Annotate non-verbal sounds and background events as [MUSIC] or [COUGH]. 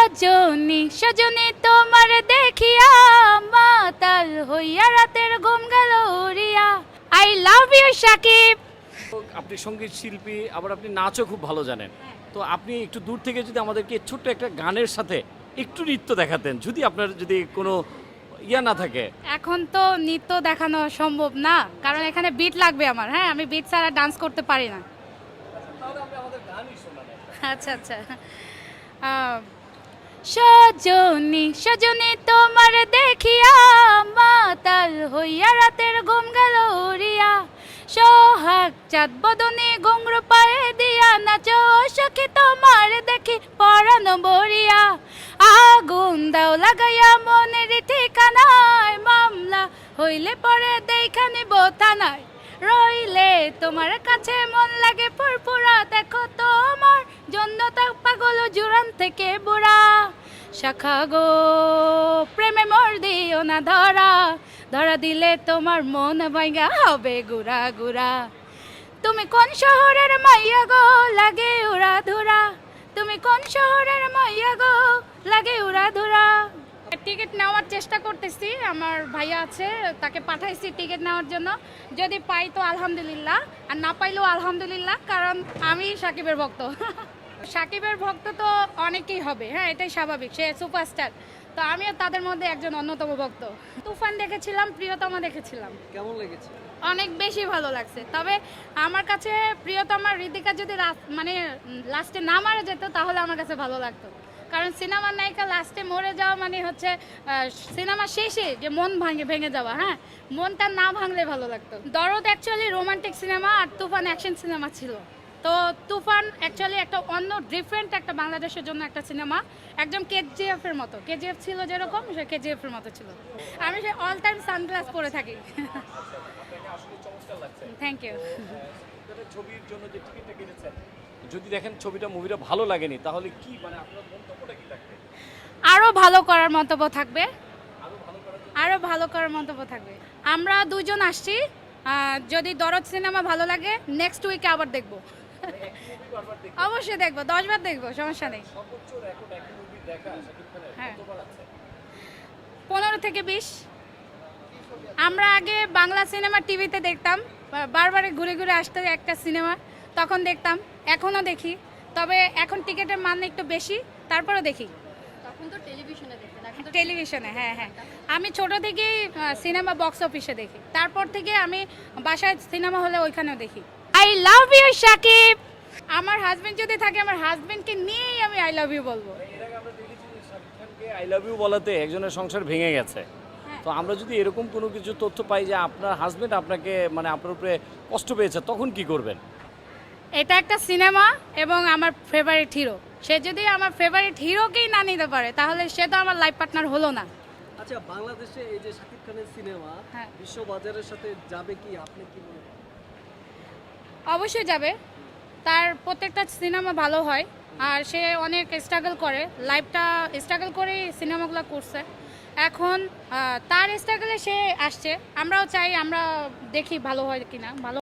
সজনী সজনী তোমার দেখিয়া মাতাল হইয়া রাতের ঘুম গেল উড়িয়া। I love you Sakib. আপনি সংগীত শিল্পী আবার আপনি নাচও খুব ভালো জানেন। তো আপনি একটু দূর থেকে যদি আমাদেরকে ছোট্ট একটা গানের সাথে একটু নৃত্য দেখাতেন যদি আপনার যদি কোনো ইয়া না থাকে। এখন তো নৃত্য দেখানো সম্ভব না কারণ এখানে বিট লাগবে আমার হ্যাঁ? আমি বিট ছাড়া ডান্স করতে পারি না। আচ্ছা আচ্ছা। সজনী সজনী তোমার দেখিয়া মাতাল হইয়া রাতের ঘুম গেল উড়িয়া। সোহাগ চাঁদ বদনে ঘুঙ্গুর পায়ে দিয়া নাচো, সখী তোমার দেখি পরানো বরিয়া আগুন দাও লাগাইয়া মনের ঠিকানায়, মামলা হইলে পরে দেখানি থানায়। রইলে তোমার কাছে মন লাগে পুরপুরা দেখো তোমার জন্য তা পাগল জুরান থেকে বুড়া। শাখা গো। প্রেমে মর দিও না ধরা। ধরা দিলে তোমার মন ভাঙ্গা হবে গুড়া গুড়া। তুমি কোন শহরের মাইয়া গো? লাগে উড়া ধুরা। তুমি কোন শহরের মাইয়া গো? লাগে উড়া ধুরা। টিকিট নেওয়ার চেষ্টা করতেছি। আমার ভাইয়া আছে, তাকে পাঠাইছি টিকিট নেওয়ার জন্য। যদি পাই তো আলহামদুলিল্লাহ, আর না পাইলেও আলহামদুলিল্লাহ, কারণ আমি সাকিবের ভক্ত। [LAUGHS] সাকিবের ভক্ত তো অনেকেই হবে হ্যাঁ এটাই স্বাভাবিক সে সুপারস্টার। তো আমিও তাদের মধ্যে একজন অন্যতম ভক্ত। তুফান দেখেছিলাম প্রিয়তমা দেখেছিলাম। কেমন লেগেছে? অনেক বেশি ভালো লাগছে। তবে আমার কাছে প্রিয়তমা ঋতিকা যদি মানে লাস্টে না মারা যেত তাহলে আমার কাছে ভালো লাগতো। কারণ সিনেমার নায়িকা লাস্টে মরে যাওয়া মানে হচ্ছে সিনেমা শেষে যে মন ভাঙে ভেঙে যাওয়া হ্যাঁ মনটা না ভাঙলে ভালো লাগতো। দরদ অ্যাকচুয়ালি রোমান্টিক সিনেমা আর তুফান অ্যাকশন সিনেমা ছিল। তো তুফান অ্যাকচুয়ালি একটা অন্য ডিফারেন্ট একটা বাংলাদেশের জন্য একটা সিনেমা একদম কেজিএফ এর মতো। কেজিএফ ছিল যেরকম সে কেজিএফ এর মতো ছিল। আমি সে অল টাইম সানগ্লাস পরে থাকি। থ্যাংক ইউ ছবির জন্য যে টিকিটটা কিনেছেন যদি দেখেন ছবিটা মুভিটা ভালো লাগেনি তাহলে কি মানে আপনার মন্তব্যটা কি থাকবে? আরও ভালো করার মন্তব্য থাকবে। আরও ভালো করার মন্তব্য থাকবে। আমরা দুজন আসছি যদি দরদ সিনেমা ভালো লাগে নেক্সট উইকে আবার দেখব। [LAUGHS] অবশ্যই দেখব দশবার দেখব সমস্যা নেই। হ্যাঁ। পনেরো থেকে বিশ। আমরা আগে বাংলা সিনেমা টিভিতে দেখতাম বারবার ঘুরে ঘুরে আসতে একটা সিনেমা তখন দেখতাম এখনও দেখি। তবে এখন টিকিটের মান একটু বেশি তারপরেও দেখি। তখন তো টেলিভিশনে টেলিভিশনে হ্যাঁ হ্যাঁ। আমি ছোট থেকেই সিনেমা বক্স অফিসে দেখি। তারপর থেকে আমি বাসায় সিনেমা হলে ওইখানেও দেখি। আই লাভ ইউ সাকিব আমার হাজবেন্ড যদি থাকে আমার হাজবেন্ডকে নিয়েই আমি আই লাভ ইউ বলব। আই লাভ ইউ বলাতে একজনের সংসার ভেঙে গেছে। হ্যাঁ। তো আমরা যদি এরকম কোনো কিছু তথ্য পাই যে আপনার হাজবেন্ড আপনাকে মানে আপনার উপরে কষ্ট পেয়েছে তখন কি করবেন? এটা একটা সিনেমা এবং আমার ফেভারিট হিরো সে যদি আমার ফেভারিট হিরোকেই না নিতে পারে তাহলে সে তো আমার লাইফ পার্টনার হলো না। আচ্ছা বাংলাদেশে এই যে শাকিব খানের সিনেমা হ্যাঁ। বিশ্ববাজারের সাথে যাবে কি? আপনি কি মনে করেন? অবশ্যই যাবে। তার প্রত্যেকটা সিনেমা ভালো হয়, আর সে অনেক স্ট্রাগল করে। লাইফটা স্ট্রাগল করেই সিনেমাগুলো করছে। এখন তার স্ট্রাগলে সে আসছে। আমরাও চাই, আমরা দেখি ভালো হয় কিনা। ভালো